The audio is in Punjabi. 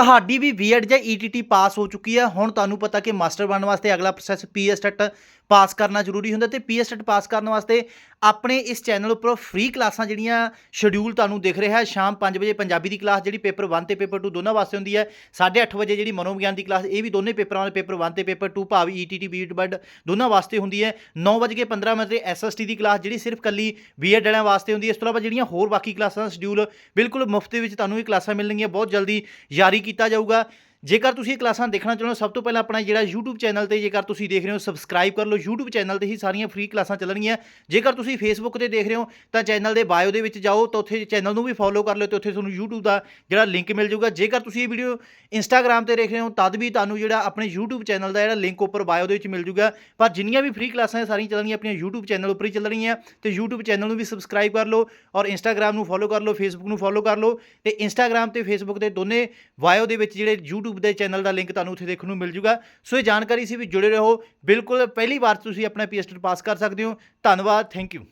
ਤੁਹਾਡੀ ਵੀ ਬੀਐਡ ਜਾਂ ਈਟੀਟੀ ਪਾਸ ਹੋ ਚੁੱਕੀ ਹੈ। ਹੁਣ ਤੁਹਾਨੂੰ ਪਤਾ ਕਿ ਮਾਸਟਰ ਬਣਨ ਵਾਸਤੇ ਅਗਲਾ ਪ੍ਰੋਸੈਸ ਪੀਐਸਟੈਟ ਪਾਸ ਕਰਨਾ ਜ਼ਰੂਰੀ ਹੁੰਦਾ ਤੇ ਪੀਐਸਟੈਟ ਪਾਸ ਕਰਨ ਵਾਸਤੇ ਆਪਣੇ ਇਸ ਚੈਨਲ ਉੱਪਰ ਫ੍ਰੀ ਕਲਾਸਾਂ ਜਿਹੜੀਆਂ ਸ਼ਡਿਊਲ ਤੁਹਾਨੂੰ ਦਿਖ ਰਿਹਾ ਹੈ। ਸ਼ਾਮ 5 ਵਜੇ ਪੰਜਾਬੀ ਦੀ ਕਲਾਸ ਜਿਹੜੀ ਪੇਪਰ 1 ਤੇ ਪੇਪਰ 2 ਦੋਨਾਂ ਵਾਸਤੇ ਹੁੰਦੀ ਹੈ। 8:30 ਵਜੇ ਜਿਹੜੀ ਮਨੋਵਿਗਿਆਨ ਦੀ ਕਲਾਸ, ਇਹ ਵੀ ਦੋਨੇ ਪੇਪਰਾਂ ਵਾਲੇ ਪੇਪਰ 1 ਤੇ ਪੇਪਰ 2 ਭਾਵ ਈਟੀਟੀ ਬੀਐਡ ਬਡ ਦੋਨਾਂ ਵਾਸਤੇ ਹੁੰਦੀ ਹੈ। 9:15 ਮਿੰਟ ਤੇ ਐਸਐਸਟੀ ਦੀ ਕਲਾਸ ਜਿਹੜੀ ਸਿਰਫ ਕੱਲੀ ਬੀਐਡ ਵਾਲਿਆਂ ਵਾਸਤੇ ਹੁੰਦੀ ਹੈ। ਇਸ ਤੋਂ ਇਲਾਵਾ ਜਿਹੜੀਆਂ ਹੋਰ ਬਾਕੀ ਕਲਾਸਾਂ ਦਾ ਸ਼ਡਿਊਲ ਬਿਲਕੁਲ ਮੁਫਤ ਦੇ ਵਿੱਚ ਤੁਹਾਨੂੰ ਇਹ ਕਲਾਸਾਂ ਮਿਲਣਗੀਆਂ। ਬਹੁਤ ਜਲਦੀ ਜਾਰੀ ਕੀਤਾ ਜਾਊਗਾ। ਜੇਕਰ ਤੁਸੀਂ ਇਹ ਕਲਾਸਾਂ ਦੇਖਣਾ ਚਾਹੁੰਦੇ ਹੋ, ਸਭ ਤੋਂ ਪਹਿਲਾਂ ਆਪਣਾ ਜਿਹੜਾ YouTube ਚੈਨਲ ਤੇ ਜੇਕਰ ਤੁਸੀਂ ਦੇਖ ਰਹੇ ਹੋ ਸਬਸਕ੍ਰਾਈਬ ਕਰ ਲਓ। YouTube ਚੈਨਲ ਤੇ ਹੀ ਸਾਰੀਆਂ ਫ੍ਰੀ ਕਲਾਸਾਂ ਚੱਲਣਗੀਆਂ। ਜੇਕਰ ਤੁਸੀਂ Facebook ਤੇ ਦੇਖ ਰਹੇ ਹੋ, ਤਾਂ ਚੈਨਲ ਦੇ ਬਾਇਓ ਦੇ ਵਿੱਚ ਜਾਓ, ਤਾਂ ਉੱਥੇ ਚੈਨਲ ਨੂੰ ਵੀ ਫੋਲੋ ਕਰ ਲਓ ਤੇ ਉੱਥੇ ਤੁਹਾਨੂੰ YouTube ਦਾ ਜਿਹੜਾ ਲਿੰਕ ਮਿਲ ਜਾਊਗਾ। ਜੇਕਰ ਤੁਸੀਂ ਇਹ ਵੀਡੀਓ Instagram ਤੇ ਦੇਖ ਰਹੇ ਹੋ, ਤਦ ਵੀ ਤੁਹਾਨੂੰ ਜਿਹੜਾ ਆਪਣੇ YouTube ਚੈਨਲ ਦਾ ਜਿਹੜਾ ਲਿੰਕ ਉੱਪਰ ਬਾਇਓ ਦੇ ਵਿੱਚ ਮਿਲ ਜਾਊਗਾ। ਪਰ ਜਿੰਨੀਆਂ ਵੀ ਫ੍ਰੀ ਕਲਾਸਾਂ ਸਾਰੀਆਂ ਚੱਲਣਗੀਆਂ, ਆਪਣੀਆਂ YouTube ਚੈਨਲ ਉੱਪਰ ਹੀ ਚੱਲ ਰਹੀਆਂ ਤੇ YouTube ਚੈਨਲ ਨੂੰ ਵੀ ਸਬਸਕ੍ਰਾਈਬ ਕਰ ਲਓ ਔਰ Instagram ਨੂੰ ਫੋਲੋ ਕਰ ਲਓ, Facebook ਨੂੰ ਫੋਲੋ ਕਰ ਲਓ। ਤੇ Instagram ਤੇ Facebook ਦੇ ਦੋਨੇ ਬਾਇਓ ਦੇ ਵਿੱਚ ਜਿਹੜੇ YouTube ਦੇ ਚੈਨਲ ਦਾ ਲਿੰਕ ਤੁਹਾਨੂੰ ਉੱਥੇ ਦੇਖਣ ਨੂੰ ਮਿਲ ਜੂਗਾ। ਸੋ ਇਹ ਜਾਣਕਾਰੀ ਸੀ ਵੀ ਜੁੜੇ ਰਹੋ। ਬਿਲਕੁਲ ਪਹਿਲੀ ਵਾਰ ਤੁਸੀਂ ਆਪਣਾ ਪੀਐਸਟੀ ਪਾਸ ਕਰ ਸਕਦੇ ਹੋ। ਧੰਨਵਾਦ। Thank you